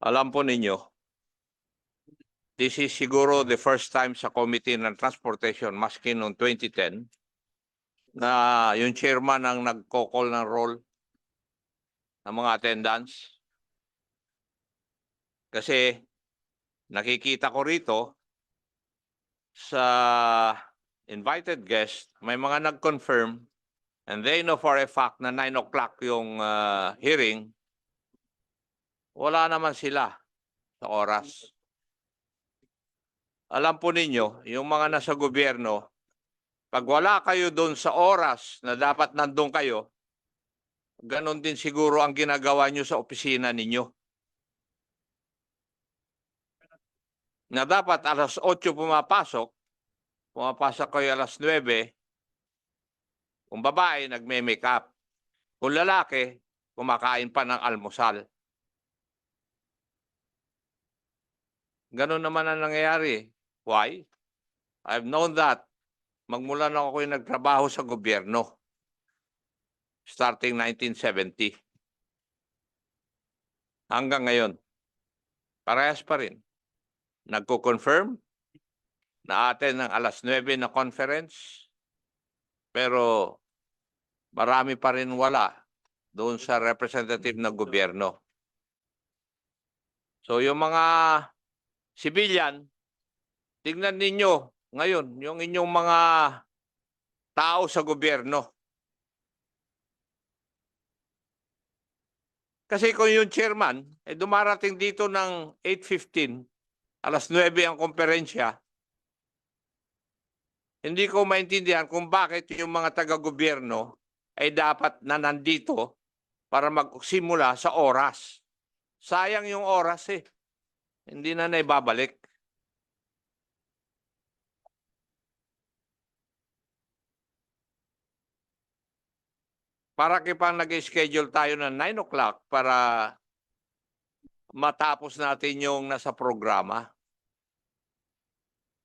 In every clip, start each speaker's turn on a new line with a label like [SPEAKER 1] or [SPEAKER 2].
[SPEAKER 1] Alam po ninyo, this is siguro the first time sa Committee ng Transportation, maski noong 2010, na yung chairman ang nagkokol ng role ng mga attendants. Kasi nakikita ko rito sa invited guest, may mga nag-confirm and they know for a fact na 9 o'clock yung ah, hearing, wala naman sila sa oras. Alam po ninyo, yung mga nasa gobyerno, pag wala kayo doon sa oras na dapat nandun kayo, ganon din siguro ang ginagawa nyo sa opisina ninyo. Na dapat alas 8 pumapasok, pumapasok kayo alas 9, kung babae, nagme-make up. Kung lalaki, kumakain pa ng almusal. Ganon naman ang nangyayari. Why? I've known that magmula na ako yung nagtrabaho sa gobyerno. Starting 1970. Hanggang ngayon. Parehas pa rin. Nagko-confirm na atin ng alas 9 na conference. Pero marami pa rin wala doon sa representative ng gobyerno. So yung mga civilian, tingnan ninyo ngayon yung inyong mga tao sa gobyerno. Kasi kung yung chairman, eh dumarating dito ng 8.15, alas 9 ang komperensya, hindi ko maintindihan kung bakit yung mga taga-gobyerno ay dapat na nandito para magsimula sa oras. Sayang yung oras eh. Hindi na naibabalik. Para kipang nag-schedule tayo ng 9 o'clock para matapos natin yung nasa programa.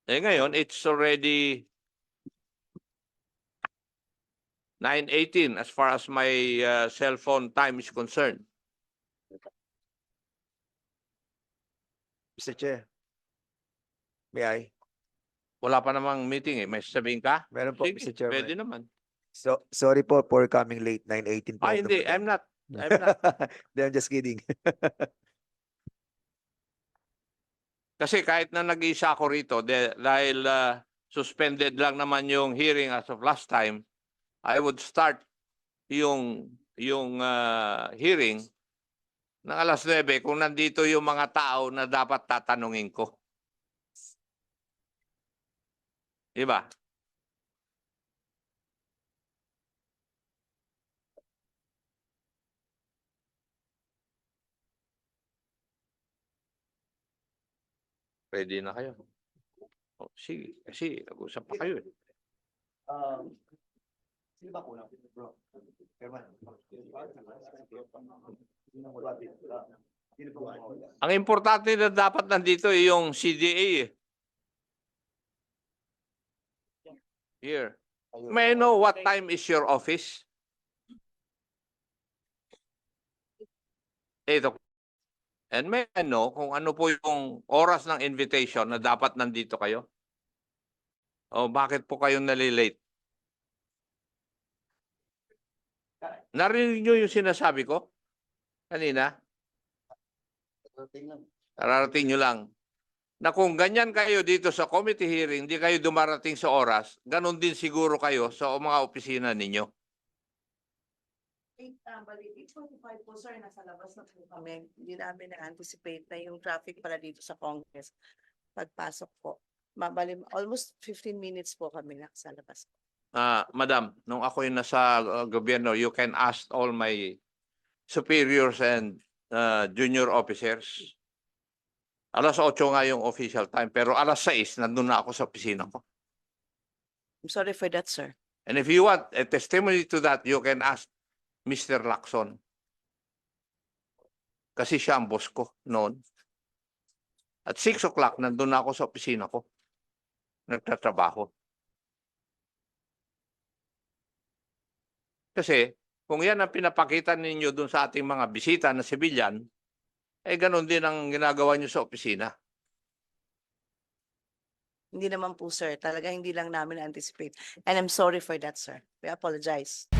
[SPEAKER 1] Eh ngayon, it's already 9.18 as far as my uh, cell time is concerned.
[SPEAKER 2] Mr. Chair. May I?
[SPEAKER 1] Wala pa namang meeting eh. May sabihin ka?
[SPEAKER 2] Meron po,
[SPEAKER 1] Sige,
[SPEAKER 2] Mr. Chairman.
[SPEAKER 1] pwede naman.
[SPEAKER 2] So, sorry po for coming late, 9:18 po.
[SPEAKER 1] Ah, hindi. I'm not. I'm not.
[SPEAKER 2] Then I'm just kidding.
[SPEAKER 1] Kasi kahit na nag-isa ako rito, de- dahil uh, suspended lang naman yung hearing as of last time, I would start yung yung uh, hearing ng alas 9 kung nandito yung mga tao na dapat tatanungin ko. Diba? Ready na kayo? Oh, sige, kasi nag-usap pa kayo eh.
[SPEAKER 2] Um, sino ba kulang? Bro. Chairman.
[SPEAKER 1] Ang importante na dapat nandito ay yung CDA eh. Here. May know what time is your office? Eight o'clock. And may I know kung ano po yung oras ng invitation na dapat nandito kayo? O bakit po kayo nalilate? Narinig nyo yung sinasabi ko? Kanina? Nararating nyo lang. Na kung ganyan kayo dito sa committee hearing, hindi kayo dumarating sa oras, ganun din siguro kayo sa mga opisina ninyo.
[SPEAKER 3] Eight, ah, bali, eight forty-five po, sir, nasa labas na po kami. Hindi namin na-anticipate na yung traffic pala dito sa Congress. Pagpasok po, mabali, almost fifteen minutes po kami nasa labas.
[SPEAKER 1] Ah, madam, nung ako yung nasa uh, gobyerno, you can ask all my superiors and uh, junior officers. Alas 8 nga yung official time, pero alas 6 nandun na ako sa opisina ko.
[SPEAKER 3] I'm sorry for that, sir.
[SPEAKER 1] And if you want a testimony to that, you can ask Mr. Lacson. Kasi siya ang boss ko noon. At 6 o'clock, nandun na ako sa opisina ko. Nagtatrabaho. Kasi kung yan ang pinapakita ninyo dun sa ating mga bisita na civilian, eh ganun din ang ginagawa nyo sa opisina.
[SPEAKER 3] Hindi naman po, sir. Talaga hindi lang namin anticipate. And I'm sorry for that, sir. We apologize.